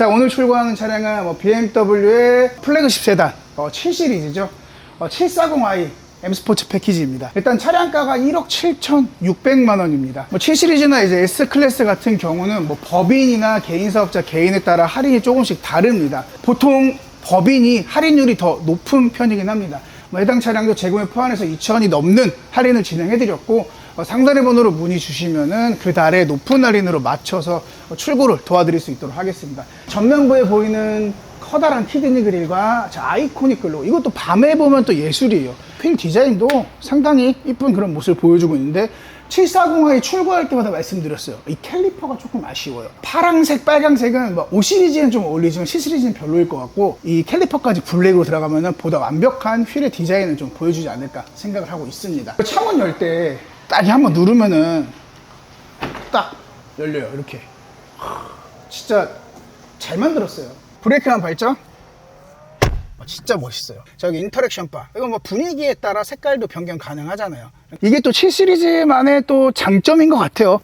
자 오늘 출고하는 차량은 뭐 BMW의 플래그십 세단 어, 7 시리즈죠. 어, 740i M 스포츠 패키지입니다. 일단 차량가가 1억 7,600만 원입니다. 뭐 7시리즈나 이제 S 클래스 같은 경우는 뭐 법인이나 개인 사업자 개인에 따라 할인이 조금씩 다릅니다. 보통 법인이 할인율이 더 높은 편이긴 합니다. 뭐 해당 차량도 재고에 포함해서 2천이 넘는 할인을 진행해드렸고 어, 상단의 번호로 문의 주시면은 그 달에 높은 할인으로 맞춰서 어, 출고를 도와드릴 수 있도록 하겠습니다. 전면부에 보이는 커다란 키드니 그릴과 자, 아이코닉 글로 이것도 밤에 보면 또 예술이에요. 휠 디자인도 상당히 이쁜 그런 모습을 보여주고 있는데 740i 출고할 때마다 말씀드렸어요. 이 캘리퍼가 조금 아쉬워요. 파랑색, 빨강색은 뭐 5시리즈는 좀 어울리지만 7시리즈는 별로일 것 같고 이 캘리퍼까지 블랙으로 들어가면 보다 완벽한 휠의 디자인을 좀 보여주지 않을까 생각을 하고 있습니다. 창문 열 때 딱 한번 누르면은 딱 열려요. 이렇게. 진짜 잘 만들었어요. 브레이크만 밟죠? 어, 진짜 멋있어요. 저기 인터랙션 바. 이거 뭐 분위기에 따라 색깔도 변경 가능하잖아요. 이게 또 7시리즈만의 또 장점인 것 같아요.